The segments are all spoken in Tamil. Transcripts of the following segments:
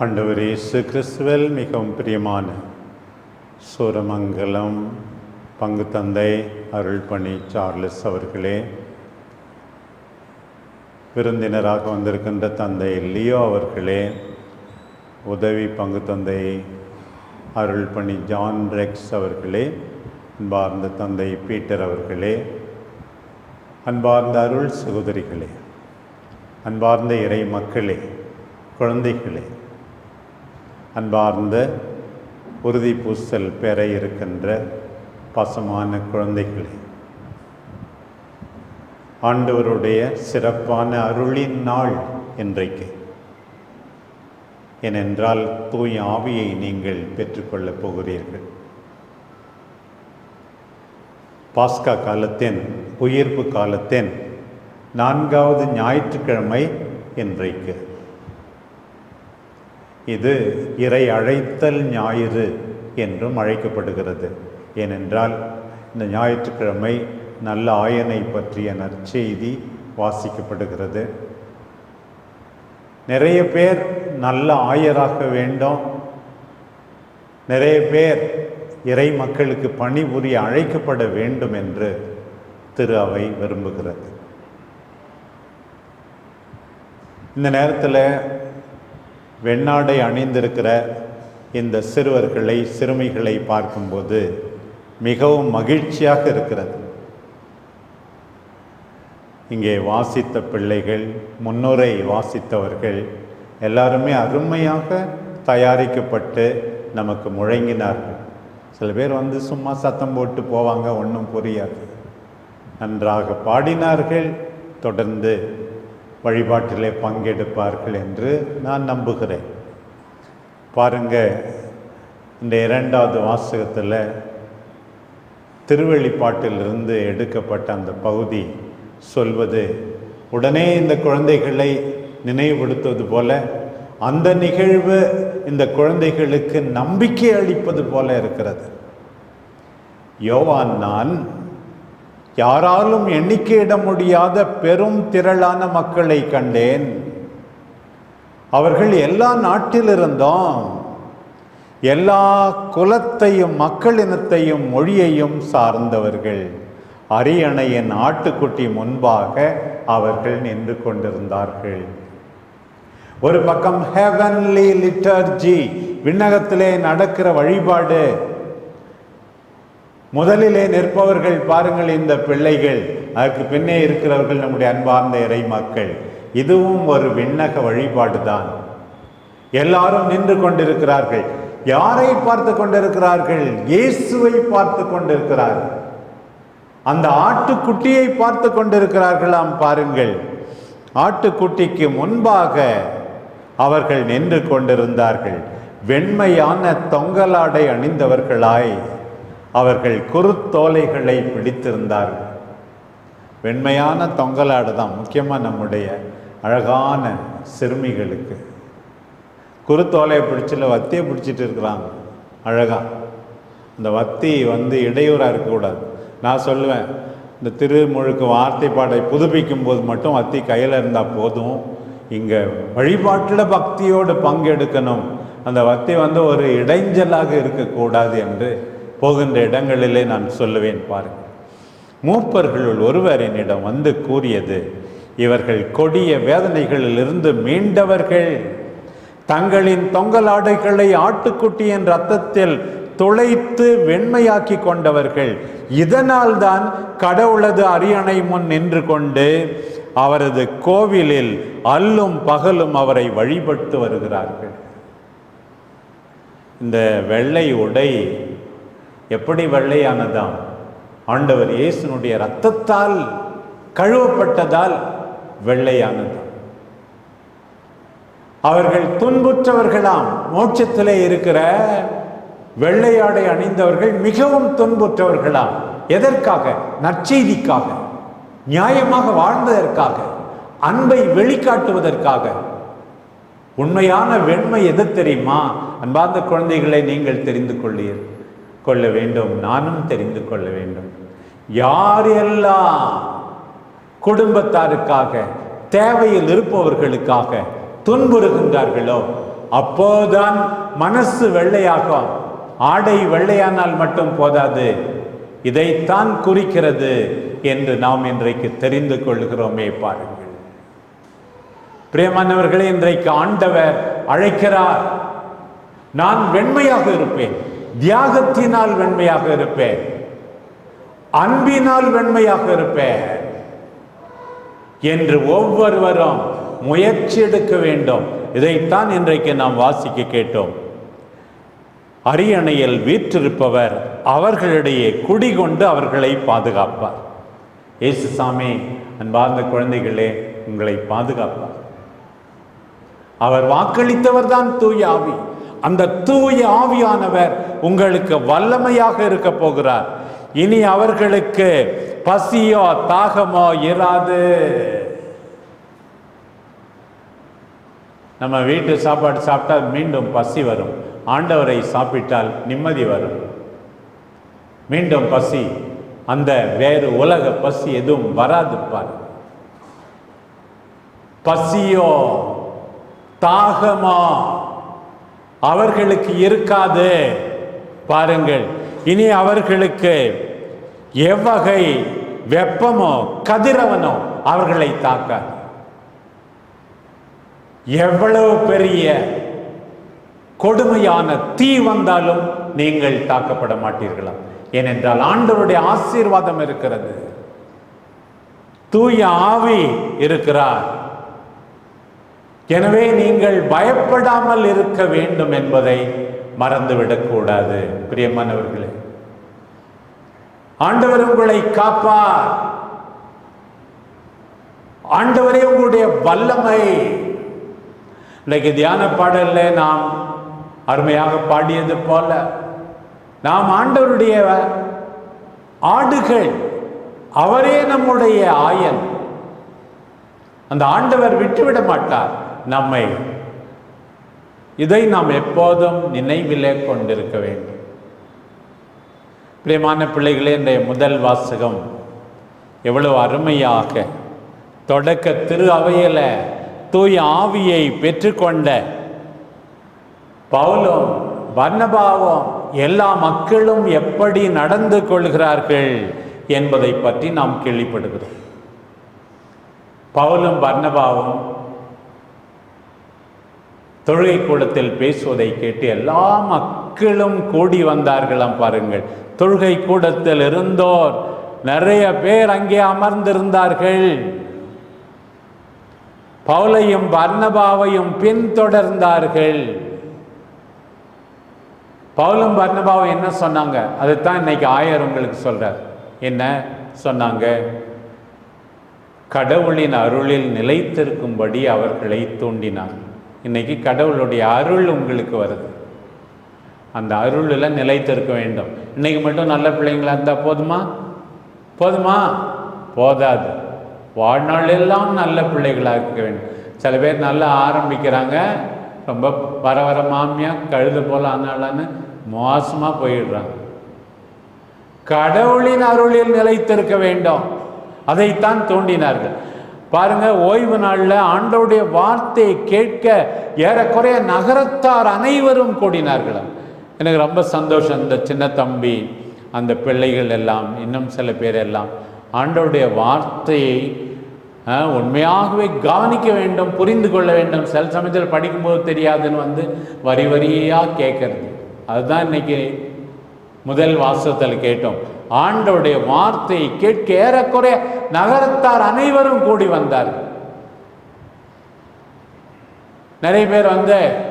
ஆண்டவர் இயேசு கிறிஸ்துவல் மிகவும் பிரியமான சூரமங்கலம் பங்கு தந்தை அருள்பணி சார்லஸ் அவர்களே. விருந்தினராக வந்திருக்கின்ற தந்தை லியோ அவர்களே உதவி பங்கு தந்தை அருள்பணி ஜான் ரெக்ஸ் அவர்களே அன்பார்ந்த தந்தை பீட்டர் அவர்களே அன்பார்ந்த அருள் சகோதரிகளே அன்பார்ந்த இறை மக்களே குழந்தைகளே அன்பார்ந்த உறுதி பூசல் பெற இருக்கின்ற பாசமான குழந்தைகளே ஆண்டவருடைய சிறப்பான அருளின் நாள் இன்றைக்கு. ஏனென்றால் தூய ஆவியை நீங்கள் பெற்றுக்கொள்ளப் போகிறீர்கள். பாஸ்கா காலத்தின் உயிர்ப்பு காலத்தின் நான்காவது ஞாயிற்றுக்கிழமை இன்றைக்கு. இது இறை அழைத்தல் ஞாயிறு என்றும் அழைக்கப்படுகிறது. ஏனென்றால் இந்த ஞாயிற்றுக்கிழமை நல்ல ஆயனை பற்றிய நற்செய்தி வாசிக்கப்படுகிறது. நிறைய பேர் நல்ல ஆயராக வேண்டும். நிறைய பேர் இறை மக்களுக்கு பணிபுரிய அழைக்கப்பட வேண்டும் என்று திரு அவை விரும்புகிறது. இந்த நேரத்தில் வெண்ணாடை அணிந்திருக்கிற இந்த சிறுவர்களை சிறுமிகளை பார்க்கும்போது மிகவும் மகிழ்ச்சியாக இருக்கிறது. இங்கே வாசித்த பிள்ளைகள் முன்னுரை வாசித்தவர்கள் எல்லாருமே அருமையாக தயாரிக்கப்பட்டு நமக்கு முழங்கினார்கள். சில பேர் வந்து சும்மா சத்தம் போட்டு போவாங்க ஒன்றும் புரியாது. நன்றாக பாடினார்கள் தொடர்ந்து வழிபாட்டிலே பங்கெடுப்பார்கள் என்று நான் நம்புகிறேன். பாருங்க இந்த இரண்டாவது வாசகத்தில் திருவெளிப்பாட்டிலிருந்து எடுக்கப்பட்ட அந்த பகுதி சொல்வது உடனே இந்த குழந்தைகளை நினைவுபடுத்துவது போல அந்த நிகழ்வு இந்த குழந்தைகளுக்கு நம்பிக்கை அளிப்பது போல இருக்கிறது. யோவான் நான் யாராலும் எண்ணிக்கையிட முடியாத பெரும் திரளான மக்களை கண்டேன். அவர்கள் எல்லா நாட்டிலிருந்தும் எல்லா குலத்தையும் மக்களினத்தையும் மொழியையும் சார்ந்தவர்கள். அரியணையின் ஆட்டுக்குட்டி முன்பாக அவர்கள் நின்று கொண்டிருந்தார்கள். ஒரு பக்கம் ஹெவன்லி லிட்டர்ஜி விண்ணகத்திலே நடக்கிற வழிபாடு முதலிலே நிற்பவர்கள் பாருங்கள் இந்த பிள்ளைகள். அதற்கு பின்னே இருக்கிறவர்கள் நம்முடைய அன்பார்ந்த இறை மக்கள் இதுவும் ஒரு விண்ணக வழிபாடு தான் எல்லாரும் நின்று கொண்டிருக்கிறார்கள். யாரை பார்த்து கொண்டிருக்கிறார்கள்? இயேசுவை பார்த்து கொண்டிருக்கிறார்கள் அந்த ஆட்டுக்குட்டியை பார்த்து கொண்டிருக்கிறார்களாம் பாருங்கள். ஆட்டுக்குட்டிக்கு முன்பாக அவர்கள் நின்று கொண்டிருந்தார்கள். வெண்மையான தொங்கலாடை அணிந்தவர்களாய். அவர்கள் குருத்தோலைகளை பிடித்திருந்தார்கள். வெண்மையான தொங்கலாடு தான் முக்கியமாக நம்முடைய அழகான சிறுமிகளுக்கு. குறுத்தோலையை பிடிச்சில வத்தியை பிடிச்சிட்டு இருக்கிறாங்க அழகாக அந்த வத்தி வந்து இடையூறாக இருக்கக்கூடாது. நான் சொல்லுவேன் இந்த திருமுழுக்கு வார்த்தை பாடை புதுப்பிக்கும் போது மட்டும் வத்தி கையில் இருந்தால் போதும். இங்கே வழிபாட்டில் பக்தியோடு பங்கெடுக்கணும். அந்த வத்தி வந்து ஒரு இடைஞ்சலாக இருக்கக்கூடாது என்று போகின்ற இடங்களிலே நான் சொல்லுவேன் பாருங்கள் மூப்பர்களுள் ஒருவர் என்னிடம் வந்து கூறியது இவர்கள் கொடிய வேதனைகளிலிருந்து மீண்டவர்கள். தங்களின் தொங்கல் ஆடைகளை ஆட்டுக்குட்டியின் ரத்தத்தில் துளைத்து வெண்மையாக்கி கொண்டவர்கள். இதனால் தான் கடவுளது அரியணை முன் நின்று கொண்டு அவரது கோவிலில் அல்லும் பகலும் அவரை வழிபட்டு வருகிறார்கள். இந்த வெள்ளை உடை எப்படி வெள்ளையானதாம்? ஆண்டவர் இயேசுனுடைய ரத்தத்தால் கழுவப்பட்டதால் வெள்ளையானது அவர்கள் துன்புற்றவர்களாம். மோட்சத்திலே இருக்கிற வெள்ளையாடை அணிந்தவர்கள் மிகவும் துன்புற்றவர்களாம். எதற்காக? நற்செய்திக்காக. நியாயமாக வாழ்ந்ததற்காக. அன்பை வெளிக்காட்டுவதற்காக. உண்மையான வெண்மை எது தெரியுமா? அன்பார்ந்த குழந்தைகளை நீங்கள் தெரிந்து கொள்ளீர்கள் கொள்ள வேண்டும் நானும் தெரிந்து கொள்ள வேண்டும். யாரெல்லாம் குடும்பத்தாருக்காக தேவையில் இருப்பவர்களுக்காக துன்புறுகின்றார்களோ அப்போதான் மனசு வெள்ளையாகும். ஆடை வெள்ளையானால் மட்டும் போதாது. இதைத்தான் குறிக்கிறது என்று நாம் இன்றைக்கு தெரிந்து கொள்கிறோமே பாருங்கள். பிரியமானவர்களே இன்றைக்கு ஆண்டவர் அழைக்கிறார். நான் வெண்மையாக இருப்பேன். தியாகத்தினால் வெண்மையாக இருப்பேன். அன்பினால் வெண்மையாக இருப்பேன். என்று ஒவ்வொருவரும் முயற்சி எடுக்க வேண்டும். இதைத்தான் இன்றைக்கு நாம் வாசிக்க கேட்டோம். அரியணையில் வீற்றிருப்பவர் அவர்களிடையே குடிகொண்டு அவர்களை பாதுகாப்பார். இயேசு சாமி அன்பார்ந்த குழந்தைகளே உங்களை பாதுகாப்பார். அவர் வாக்களித்தவர் தான் தூயாவி. அந்த தூய ஆவியானவர் உங்களுக்கு வல்லமையாக இருக்க போகிறார். இனி அவர்களுக்கு பசியோ தாகமோ இராது. நம்ம வீட்டு சாப்பாடு சாப்பிட்டா மீண்டும் பசி வரும். ஆண்டவரை சாப்பிட்டால் நிம்மதி வரும். மீண்டும் பசி. அந்த வேறு உலக பசி எதுவும் வராது பாரு. பசியோ தாகமா அவர்களுக்கு இருக்காது. பாருங்கள். இனி அவர்களுக்கு எவ்வகை வெப்பமோ கதிரவனோ அவர்களை தாக்க எவ்வளவு பெரிய கொடுமையான தீ வந்தாலும் நீங்கள் தாக்கப்பட மாட்டீர்களா? ஏனென்றால் ஆண்டவருடைய ஆசீர்வாதம் இருக்கிறது. தூய ஆவி இருக்கிறார். எனவே நீங்கள் பயப்படாமல் இருக்க வேண்டும் என்பதை மறந்துவிடக்கூடாது. பிரியமானவர்களே ஆண்டவர் உங்களை காப்பார். ஆண்டவரே உங்களுடைய வல்லமை. இன்னைக்கு தியான பாடல்ல நாம் அருமையாக பாடியது போல நாம் ஆண்டவருடைய ஆடுகள் அவரே நம்முடைய ஆயன். அந்த ஆண்டவர் விட்டுவிட மாட்டார். நம்மை. இதை நாம் எப்போதும் நினைவிலே கொண்டிருக்க வேண்டும். பிரியமான பிள்ளைகளே இன்றைய முதல் வாசகம் எவ்வளவு அருமையாக தொடக்க திரு அவையில தூய ஆவியை பெற்றுக்கொண்ட பவுலும் வர்ணபாவும் எல்லா மக்களும் எப்படி நடந்து கொள்கிறார்கள் என்பதை பற்றி நாம் கேள்விப்படுகிறோம். பவுலும் பர்ணபாவும் தொழுகை கூடத்தில் பேசுவதை கேட்டு எல்லா மக்களும் கூடி வந்தார்களாம் பாருங்கள். தொழுகை கூடத்தில் இருந்தோர் நிறைய பேர் அங்கே அமர்ந்திருந்தார்கள். பவுலையும் பர்ணபாவையும் பின்தொடர்ந்தார்கள். பவுலும் பர்ணபாவும் என்ன சொன்னாங்க? அதுதான் இன்னைக்கு ஆயர் உங்களுக்கு சொல்றார். என்ன சொன்னாங்க? கடவுளின் அருளில் நிலைத்திருக்கும்படி அவர்களை தூண்டினார். இன்னைக்கு கடவுளுடைய அருள் உங்களுக்கு வருது. அந்த அருளில் நிலைத்திருக்க வேண்டும். இன்னைக்கு மட்டும் நல்ல பிள்ளைங்களா இருந்தால் போதுமா? போதுமா? போதாது. வாழ்நாள் எல்லாம் நல்ல பிள்ளைகளாக இருக்க வேண்டும். சில பேர் நல்லா ஆரம்பிக்கிறாங்க. ரொம்ப வர வர மாமியாக கழுது போல ஆனாலான்னு மோசமாக போயிடுறாங்க. கடவுளின் அருளில் நிலைத்திருக்க வேண்டும். அதைத்தான் தூண்டினார்கள். பாருங்க ஓய்வு நாளில் ஆண்டவுடைய வார்த்தையை கேட்க ஏறக்குறைய நகரத்தார் அனைவரும் கூடினார்களாம் எனக்கு ரொம்ப சந்தோஷம். இந்த சின்ன தம்பி அந்த பிள்ளைகள் எல்லாம் இன்னும் சில பேர் எல்லாம் ஆண்டவுடைய வார்த்தையை உண்மையாகவே கவனிக்க வேண்டும் புரிந்து கொள்ள வேண்டும். சில சமயத்தில் படிக்கும்போது தெரியாதுன்னு வந்து வரி வரியாக கேட்கறது. அதுதான் இன்னைக்கு முதல் வாசத்தில் கேட்டோம். ஆண்டவருடைய வார்த்தையை கேட்க ஏறக்குறைய நகரத்தார் அனைவரும் கூடி வந்தார். நிறைய பேர் வந்து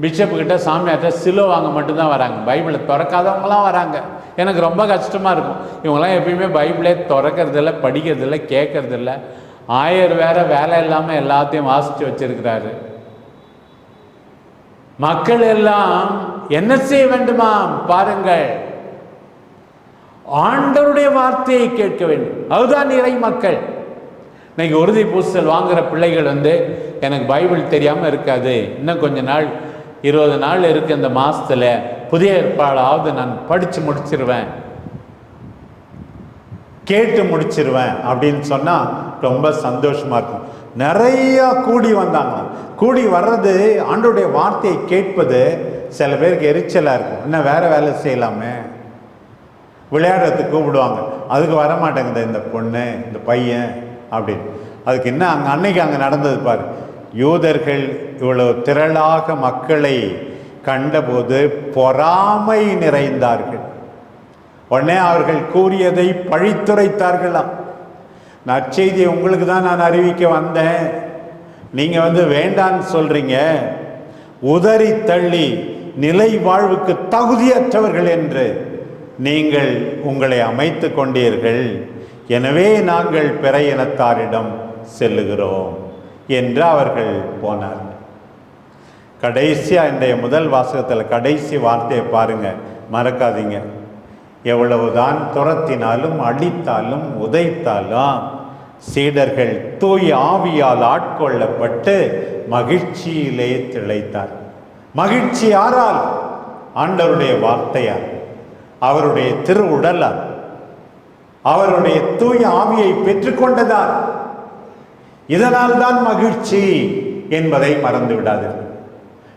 பிஷப்பு கிட்ட சாமியார்கிட்ட சிலுவாங்க மட்டும்தான் வராங்க. பைபிளை திறக்காதவங்களாம் வராங்க. எனக்கு ரொம்ப கஷ்டமாக இருக்கும். இவங்களாம் எப்பயுமே பைபிளே திறக்கறதில்ல படிக்கிறதில்ல கேட்கறதில்ல. ஆயர் வேற வேலை இல்லாமல் எல்லாத்தையும் வாசித்து வச்சிருக்கிறாரு. மக்கள் எல்லாம் என்ன செய்ய வேண்டுமா பாருங்கள். ஆண்டவருடைய வார்த்தையை கேட்க வேண்டும். அதுதான் இறை மக்கள். இன்னைக்கு உறுதி பூசல் வாங்குற பிள்ளைகள் வந்து எனக்கு பைபிள் தெரியாமல் இருக்காது. இன்னும் கொஞ்ச நாள் இருபது நாள் இருக்கு இந்த மாதத்தில் புதிய ஏற்பாடாவது நான் படித்து முடிச்சிருவேன். கேட்டு முடிச்சிருவேன் அப்படின்னு சொன்னால் ரொம்ப சந்தோஷமாக இருக்கும். நிறைய கூடி வந்தாங்களாம் கூடி வர்றது ஆண்டோடைய வார்த்தையை கேட்பது சில பேருக்கு எரிச்சலாக இருக்கும். இன்னும் வேறு வேலை செய்யலாமே. விளையாடுறதுக்கு கூப்பிடுவாங்க. அதுக்கு வர மாட்டேங்குது இந்த பொண்ணு இந்த பையன் அப்படின்னு. அதுக்கு என்ன அங்கே அன்னைக்கு அங்கே நடந்தது பாரு. யூதர்கள் இவ்வளவு திரளாக மக்களை கண்டபோது பொறாமை நிறைந்தார்கள். உடனே அவர்கள் கூறியதை பழித்துரைத்தார்களாம் நற்செய்தியை உங்களுக்கு தான் நான் அறிவிக்க வந்தேன். நீங்கள் வந்து வேண்டான்னு சொல்கிறீங்க உதறி தள்ளி நிலை வாழ்வுக்கு தகுதியற்றவர்கள் என்று நீங்கள் உங்களை அமைத்து கொண்டீர்கள். எனவே நாங்கள் பிற இனத்தாரிடம் செல்லுகிறோம் என்று அவர்கள் போனார்கள் கடைசியாக இன்றைய முதல் வாசகத்தில் கடைசி வார்த்தையை பாருங்கள் மறக்காதீங்க. எவ்வளவுதான் துரத்தினாலும் அடித்தாலும் உதைத்தாலும் சீடர்கள் தூய் ஆவியால் ஆட்கொள்ளப்பட்டு மகிழ்ச்சியிலே திளைத்தார். மகிழ்ச்சி யாரால்? ஆண்டவருடைய வார்த்தையால். அவருடைய திரு உடலால் அவருடைய தூய ஆவியை பெற்றுக்கொண்டதால் இதனால் தான் மகிழ்ச்சி என்பதை மறந்து விடாதீர்கள்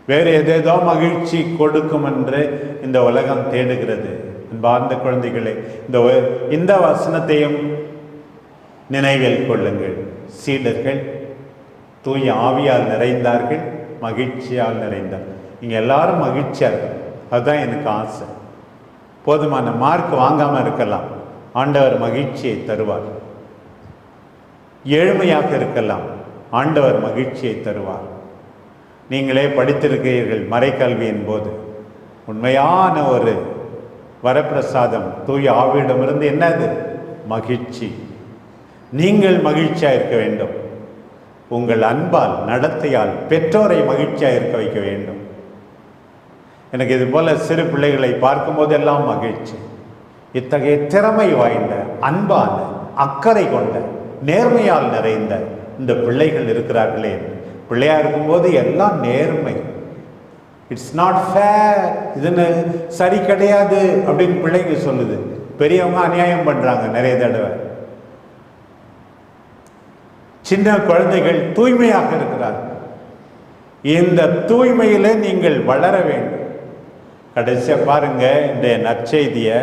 வேறு எதேதோ மகிழ்ச்சி கொடுக்கும் என்று இந்த உலகம் தேடுகிறது. அன்பார்ந்த குழந்தைகளே இந்த ஒ- இந்த வசனத்தையும் நினைவில் கொள்ளுங்கள். சீடர்கள் தூய ஆவியால் நிறைந்தார்கள் மகிழ்ச்சியால் நிறைந்தார். நீங்கள் எல்லாரும் மகிழ்ச்சியாக அதுதான் எனக்கு ஆசை. போதுமான மார்க் வாங்காமல் இருக்கலாம். ஆண்டவர் மகிழ்ச்சியை தருவார். ஏழ்மையாக இருக்கலாம். ஆண்டவர் மகிழ்ச்சியை தருவார். நீங்களே படித்திருக்கிறீர்கள் மறைக்கல்வியின் போது. உண்மையான ஒரு வரப்பிரசாதம் தூய ஆவியிடமிருந்து என்னது? மகிழ்ச்சி. நீங்கள் மகிழ்ச்சியாக இருக்க வேண்டும். உங்கள் அன்பால் நடத்தையால் பெற்றோரை மகிழ்ச்சியாக இருக்க வைக்க வேண்டும். எனக்கு இது போல் சிறு பிள்ளைகளை பார்க்கும்போது எல்லாம் மகிழ்ச்சி. இத்தகைய திறமை வாய்ந்த அன்பான அக்கறை கொண்ட நேர்மையால் நிறைந்த இந்த பிள்ளைகள் இருக்கிறார்களே பிள்ளையாக இருக்கும்போது எல்லாம் நேர்மை. இட்ஸ் நாட் ஃபேர் இதுன்னு சரி கிடையாது அப்படின்னு பிள்ளைங்க சொல்லுது. பெரியவங்க அநியாயம் பண்ணுறாங்க நிறைய தடவை. சின்ன குழந்தைகள் தூய்மையாக இருக்கிறார்கள். இந்த தூய்மையில் நீங்கள் வளர வேண்டும். கடைசியாக பாருங்கள் இந்த நற்செய்தியை.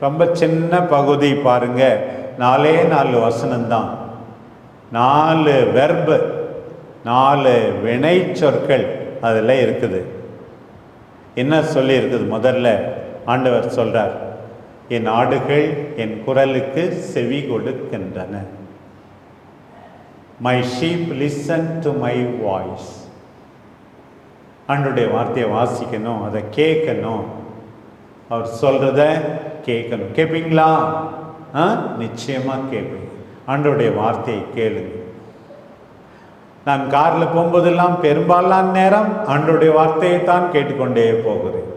ரொம்ப சின்ன பகுதி பாருங்கள் நாலே நாலு வசனம்தான். நாலு வெர்பு நாலு வினை சொற்கள் அதில் இருக்குது. என்ன சொல்லி இருக்குது முதல்ல ஆண்டவர் சொல்கிறார் என் ஆடுகள் என் குரலுக்கு செவி கொடுக்கின்றன. My sheep listen to my voice ஆண்டுடைய வார்த்தையை வாசிக்கணும் அதை கேட்கணும். அவர் சொல்கிறத கேட்கணும். கேட்பீங்களா ஆ? நிச்சயமாக கேட்பீங்க ஆண்டோடைய வார்த்தையை கேளுங்க. நான் காரில் போகும்போதெல்லாம் பெரும்பாலான நேரம் ஆண்டோடைய வார்த்தையை தான் கேட்டுக்கொண்டே போகிறேன்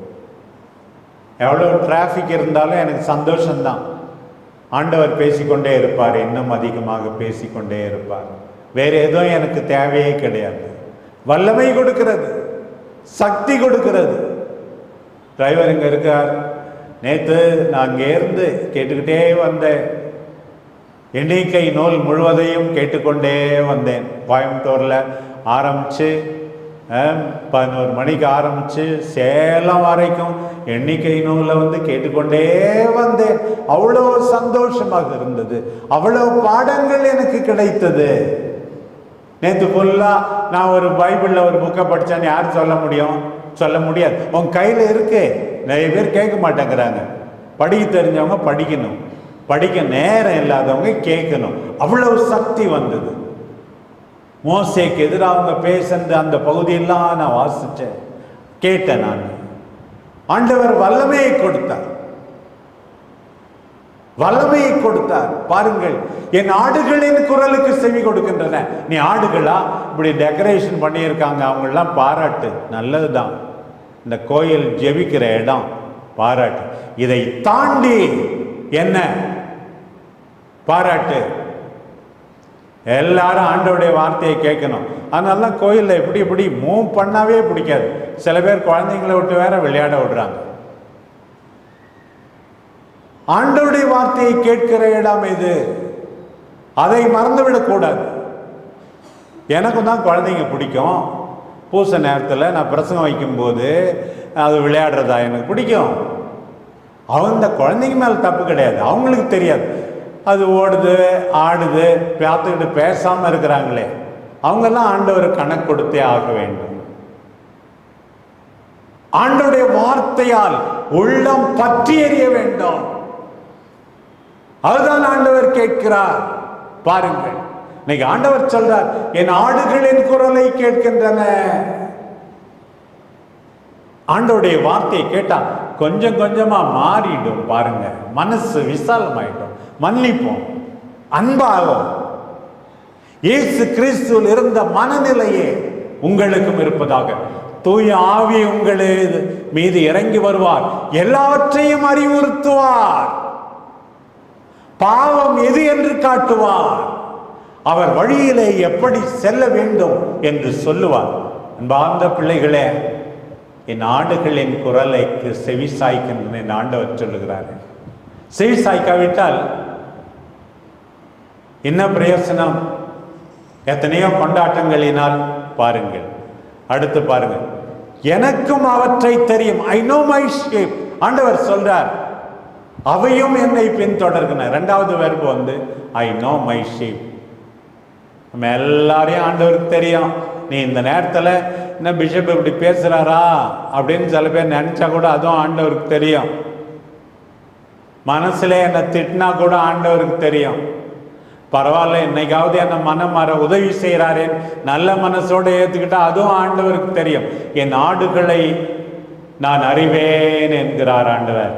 எவ்வளோ டிராஃபிக் இருந்தாலும் எனக்கு சந்தோஷம்தான். ஆண்டவர் பேசிக்கொண்டே இருப்பார் இன்னும் அதிகமாக பேசிக்கொண்டே இருப்பார். வேறு எதுவும் எனக்கு தேவையே கிடையாது. வல்லமை கொடுக்கிறது. சக்தி கொடுக்கிறது. டிரைவர் இங்கே இருக்கார். நேற்று நான் இங்கே இருந்து கேட்டுக்கிட்டே வந்தேன். எண்ணிக்கை நூல் முழுவதையும் கேட்டுக்கொண்டே வந்தேன். கோயம்புத்தூரில் ஆரம்பித்து பதினோரு மணிக்கு ஆரம்பித்து சேலம் வரைக்கும் எண்ணிக்கை நூலை வந்து கேட்டுக்கொண்டே வந்தேன். அவ்வளோ சந்தோஷமாக இருந்தது. அவ்வளோ பாடங்கள் எனக்கு கிடைத்தது. நேற்று ஃபுல்லாக நான் ஒரு பைபிளில் ஒரு புக்கை படித்தேன்னு யார் சொல்ல முடியும்? சொல்ல முடியாது. உன் கையில் இருக்கு. நிறைய பேர் கேட்க மாட்டேங்கிறாங்க. படிக்க தெரிஞ்சவங்க படிக்கணும். படிக்க நேரம் இல்லாதவங்க கேட்கணும். அவ்வளவு சக்தி வந்தது. மோசைக்கு எதிராக அவங்க பேசுனது அந்த பகுதியெல்லாம் நான் வாசித்தேன் கேட்டேன் நான். ஆண்டவர் வல்லமையை கொடுத்தார். வல்லமையை கொடுத்தார். பாருங்கள் என் ஆடுகளின் குரலுக்கு செவி கொடுக்கின்றன. நீ ஆடுகளா? இப்படி டெக்கரேஷன் பண்ணியிருக்காங்க அவங்களெல்லாம் பாராட்டு. நல்லதுதான். இந்த கோயில் ஜெபிக்கிற இடம் பாராட்டு. இதை தாண்டி என்ன? பாராட்டு. எல்லாரும் ஆண்டோடைய வார்த்தையை கேட்கணும். அதனால தான் கோயிலில் எப்படி இப்படி மூவ் பண்ணாவே பிடிக்காது. சில பேர் குழந்தைங்களை விட்டு வேற விளையாட விடுறாங்க. ஆண்டவருடைய வார்த்தையை கேட்கிற இடம் இது. அதை மறந்துவிடக்கூடாது எனக்கும் தான் குழந்தைங்க பிடிக்கும். பூச நேரத்தில் நான் பிரசங்கம் வைக்கும்போது அது விளையாடுறதா எனக்கு பிடிக்கும். அந்த குழந்தைங்க மேலே தப்பு கிடையாது. அவங்களுக்கு தெரியாது. அது ஓடுது ஆடுது பார்த்துக்கிட்டு பேசாமல் இருக்கிறாங்களே. அவங்கெல்லாம் ஆண்டவர் கணக்கு கொடுத்தே ஆக வேண்டும். ஆண்டவருடைய வார்த்தையால் உள்ளம் பற்றி எறிய வேண்டும். அதுதான் ஆண்டவர் கேட்கிறார். பாருங்கள். இன்னைக்கு ஆண்டவர் சொல்றார் என் ஆடுகளின் குரலை கேட்கின்றன. ஆண்டவருடைய வார்த்தையை கேட்டா கொஞ்சம் கொஞ்சமா மாறிடும் பாருங்க மனசு விசாலமாயிடும். மன்னிப்போம். அன்பாகும் இயேசு கிறிஸ்துவில் இருந்த மனநிலையே உங்களுக்கும் இருப்பதாக. தூய ஆவி உங்களது மீது இறங்கி வருவார். எல்லாவற்றையும் அறிவுறுத்துவார். பாவம் எது என்று காட்டுவார். அவர் வழியிலே எப்படி செல்ல வேண்டும் என்று சொல்லுவார். அன்பார்ந்த பிள்ளைகளே என் ஆடுகளின் குரலைக்கு செவி சாய்க்கின்றன என் ஆண்டவர் சொல்லுகிறார். செவி சாய்க்காவிட்டால் என்ன பிரயோசனம்? எத்தனையோ கொண்டாட்டங்களினால் பாருங்கள். அடுத்து பாருங்கள். எனக்கும் அவற்றை தெரியும். ஐ நோ மை ஷேப் ஆண்டவர் சொல்றார் அவையும் என்னை பின்தொடர்கின ரெண்டாவது வெர்பு வந்து ஐ நோ மை ஷீப் நம்ம எல்லாரையும் ஆண்டவருக்கு தெரியும். நீ இந்த நேரத்தில் என்ன பிஷப் இப்படி பேசுகிறாரா அப்படின்னு சில பேர் நினச்சா கூட அதுவும் ஆண்டவருக்கு தெரியும். மனசில் என்னை திட்டினா கூட ஆண்டவருக்கு தெரியும். பரவாயில்ல என்னைக்காவது என்னை மனம் மற உதவி செய்கிறாரேன் நல்ல மனசோடு ஏற்றுக்கிட்டா அதுவும் ஆண்டவருக்கு தெரியும். என் ஆடுகளை நான் அறிவேன் என்கிறார் ஆண்டவர்.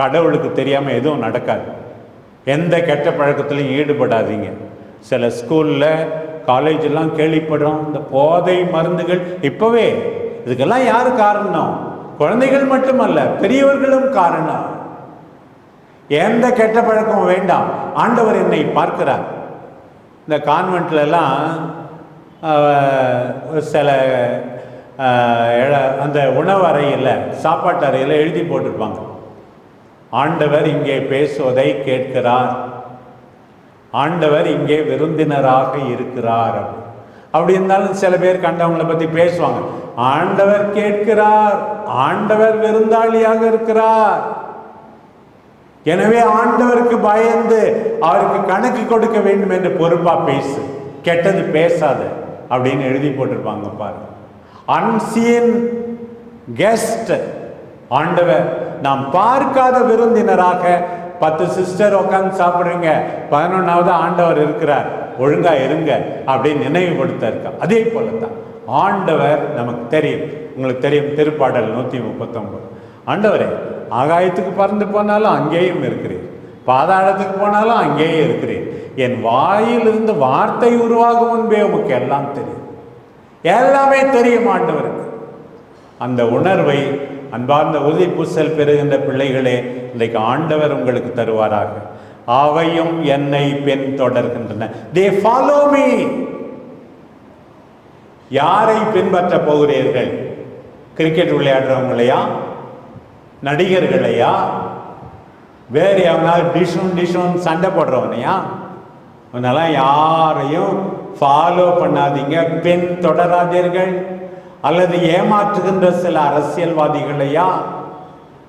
கடவுளுக்கு தெரியாமல் எதுவும் நடக்காது. எந்த கெட்ட பழக்கத்திலையும் ஈடுபடாதீங்க. சில ஸ்கூலில் காலேஜெல்லாம் கேள்விப்படுறோம். இந்த போதை மருந்துகள் இப்போவே இதுக்கெல்லாம் யார் காரணம்? குழந்தைகள் மட்டுமல்ல பெரியவர்களும் காரணம். எந்த கெட்ட பழக்கமும் வேண்டாம். ஆண்டவர் என்னை பார்க்கிறார். இந்த கான்வெண்ட்லெல்லாம் சில அந்த உணவு அறையில் சாப்பாட்டு அறையில் எழுதி போட்டிருப்பாங்க. ஆண்டவர் இங்கே பேசுவதை கேட்கிறார். ஆண்டவர் இங்கே விருந்தினராக இருக்கிறார் அப்படி இருந்தாலும் சில பேர் கண்டவங்களை பற்றி பேசுவாங்க. ஆண்டவர் கேட்கிறார். ஆண்டவர் விருந்தாளியாக இருக்கிறார். எனவே ஆண்டவருக்கு பயந்து அவருக்கு கணக்கு கொடுக்க வேண்டும் என்று பொறுப்பா பேசு. கெட்டது பேசாத அப்படின்னு எழுதி போட்டிருப்பாங்க பாரு அன்சீன் கெஸ்ட் ஆண்டவர் நாம் பார்க்காத விருந்தினராக பத்து சிஸ்டர் உட்காந்து சாப்பிடுறீங்க பதினொன்றாவது ஆண்டவர் இருக்கிறார் ஒழுங்கா இருங்க அப்படின்னு நினைவுபடுத்த இருக்கா அதே போல தான் ஆண்டவர் நமக்கு தெரியும். உங்களுக்கு தெரியும் திருப்பாடல் நூற்றி முப்பத்தொம்பது. ஆண்டவரே ஆகாயத்துக்கு பறந்து போனாலும் அங்கேயும் இருக்கிறீர். பாதாளத்துக்கு போனாலும் அங்கேயே இருக்கிறேன் என் வாயிலிருந்து வார்த்தை உருவாகும் முன்பே உமக்கு எல்லாம் தெரியும். எல்லாமே தெரியும் ஆண்டவருக்கு. அந்த உணர்வை அன்பார்ந்த உறுதி பூசல் பெறுகின்ற பிள்ளைகளே இன்றைக்கு ஆண்டவர் உங்களுக்கு தருவாராக. அவையும் என்னை பின் தொடர்கின்றன. தே ஃபாலோ மீ யாரை பின்பற்ற போகிறீர்கள்? கிரிக்கெட் விளையாடுறவங்களையா? நடிகர்களையா? வேறு எவனாவது டிஷும் டிஷும் சண்டை போடுறவனையா? அதனால யாரையும் ஃபாலோ பண்ணாதீங்க. பின் தொடராதீர்கள். அல்லது ஏமாற்றுகின்ற சில அரசியல்வாதிகளையா?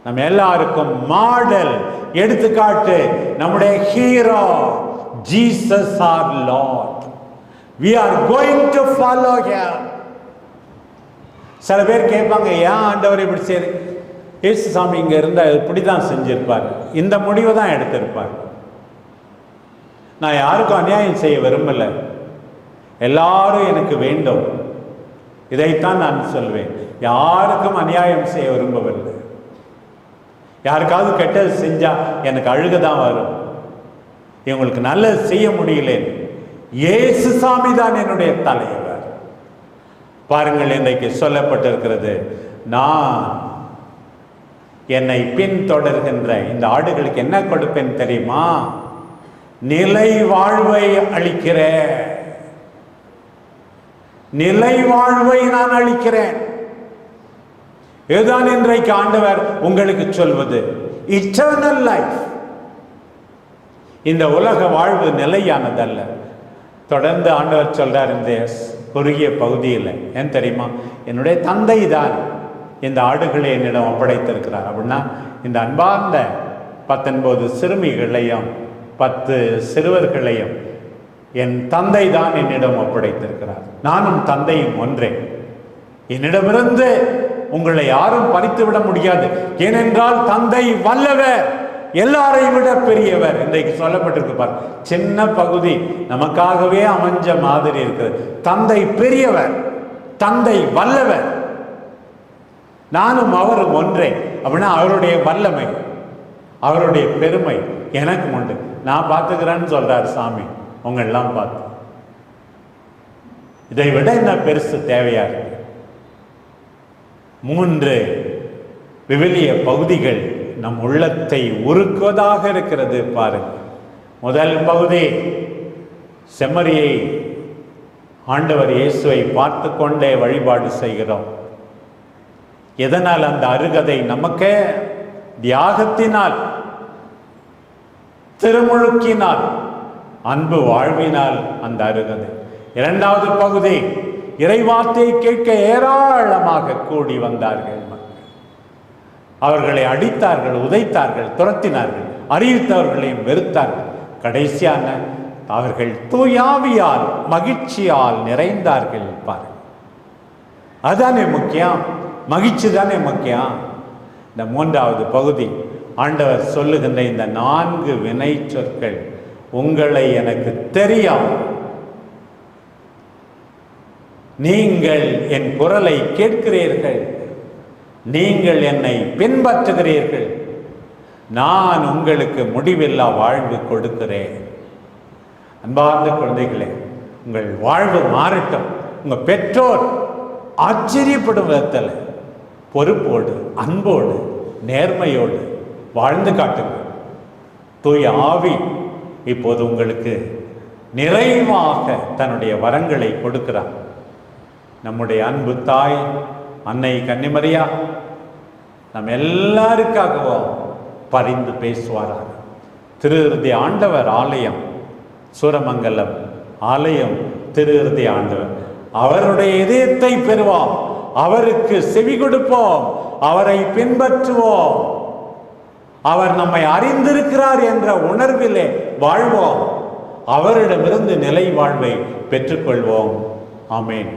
நம்ம எல்லாருக்கும் மாடல் எடுத்துக்காட்டு நம்முடைய hero Jesus our Lord we are going to follow here சில பேர் கேட்பாங்க ஏன் ஆண்டவர் இப்படி சரி இயேசு சாமி இங்கே இருந்தால் இப்படி தான் செஞ்சிருப்பார். இந்த முடிவை தான் எடுத்திருப்பார். நான் யாருக்கும் அநியாயம் செய்ய விரும்பல. எல்லாரும் எனக்கு வேண்டும். இதைத்தான் நான் சொல்வேன். யாருக்கும் அநியாயம் செய்ய விரும்பவில்லை. யாருக்காவது கெட்டது செஞ்சா எனக்கு அழுக தான் வரும். இவங்களுக்கு நல்லது செய்ய முடியல. இயேசு சாமி தான் என்னுடைய தலைவர். பாருங்கள் இன்றைக்கு சொல்லப்பட்டிருக்கிறது நான் என்னை பின்தொடர்கின்ற இந்த ஆடுகளுக்கு என்ன கொடுப்பேன் தெரியுமா? நிலை வாழ்வை அளிக்கிறேன். நிலை வாழ்வை நான் அளிக்கிறேன். இதுதான் இன்றைக்கு ஆண்டவர் உங்களுக்கு சொல்வது? இட்டர்னல் லைஃப் இந்த உலக வாழ்வு நிலையானதல்ல. தொடர்ந்து ஆண்டவர் சொல்றார் இந்த குறுகிய பகுதியில் ஏன் தெரியுமா? என்னுடைய தந்தை தான் இந்த ஆடுகளை என்னிடம் ஒப்படைத்திருக்கிறார். அப்படின்னா இந்த அன்பார்ந்த பத்தொன்பது சிறுமிகளையும் பத்து சிறுவர்களையும் என் தந்தை தான் என்னிடம் ஒப்படைத்திருக்கிறார். நானும் தந்தையும் ஒன்றே. என்னிடமிருந்து உங்களை யாரும் பறித்து விட முடியாது. ஏனென்றால் தந்தை வல்லவர் எல்லாரையும் விட பெரியவர். இன்றைக்கு சொல்லப்பட்டிருக்கு பார் சின்ன பகுதி நமக்காகவே அமைஞ்ச மாதிரி இருக்கிறது தந்தை பெரியவர் தந்தை வல்லவர். நானும் அவரும் ஒன்றே. அப்படின்னா அவருடைய வல்லமை அவருடைய பெருமை எனக்கு உண்டு. நான் பார்த்துக்கிறேன்னு சொல்றார் சாமி. உங்களெல்லாம் பார்த்து. இதை விட என்ன பெருசு தேவையா இருக்கு? மூன்று விவிலிய பகுதிகள் நம் உள்ளத்தை உருக்குவதாக இருக்கிறது பாருங்க. முதல் பகுதி செம்மறியை ஆண்டவர் இயேசுவை பார்த்து கொண்டே வழிபாடு செய்கிறோம். எதனால் அந்த அருகதை? நமக்கே தியாகத்தினால் திருமுழுக்கினால் அன்பு வாழ்வினால் அந்த அருகதை. இரண்டாவது பகுதி இறைவார்த்தையை கேட்க ஏராளமாக கூடி வந்தார்கள் மக்கள். அவர்களை அடித்தார்கள் உதைத்தார்கள் துரத்தினார்கள் அறிவித்தவர்களையும் வெறுத்தார்கள். கடைசியான அவர்கள் தூயாவியால் மகிழ்ச்சியால் நிறைந்தார்கள் பாருங்கள் அதானே முக்கியம்? மகிழ்ச்சி தானே முக்கியம்? இந்த மூன்றாவது பகுதி ஆண்டவர் சொல்லுகின்ற இந்த நான்கு வினை சொற்கள் உங்களை எனக்கு தெரியும் நீங்கள் என் குரலை கேட்கிறீர்கள். நீங்கள் என்னை பின்பற்றுகிறீர்கள். நான் உங்களுக்கு முடிவில்லா வாழ்வு கொடுக்கிறேன். அன்பார்ந்த குழந்தைகளே உங்கள் வாழ்வு மாறட்டும். உங்கள் பெற்றோர் ஆச்சரியப்படும் விதத்தில் பொறுப்போடு அன்போடு நேர்மையோடு வாழ்ந்து காட்டுங்க தூய் ஆவி இப்போது உங்களுக்கு நிறைவாக தன்னுடைய வரங்களை கொடுக்கிறார் நம்முடைய அன்பு தாய் அன்னை கன்னிமரியா நம் எல்லாருக்காகவும் பரிந்து பேசுவாராக. திருஹிருதி ஆண்டவர் ஆலயம் சூரமங்கலம் ஆலயம் திருஹிருதி ஆண்டவர். அவருடைய இதயத்தை பெறுவோம் அவருக்கு செவி கொடுப்போம் அவரை பின்பற்றுவோம். அவர் நம்மை அறிந்திருக்கிறார் என்ற உணர்விலே வாழ்வோம். அவரிடமிருந்து நிலை வாழ்வை பெற்றுக்கொள்வோம். ஆமேன்.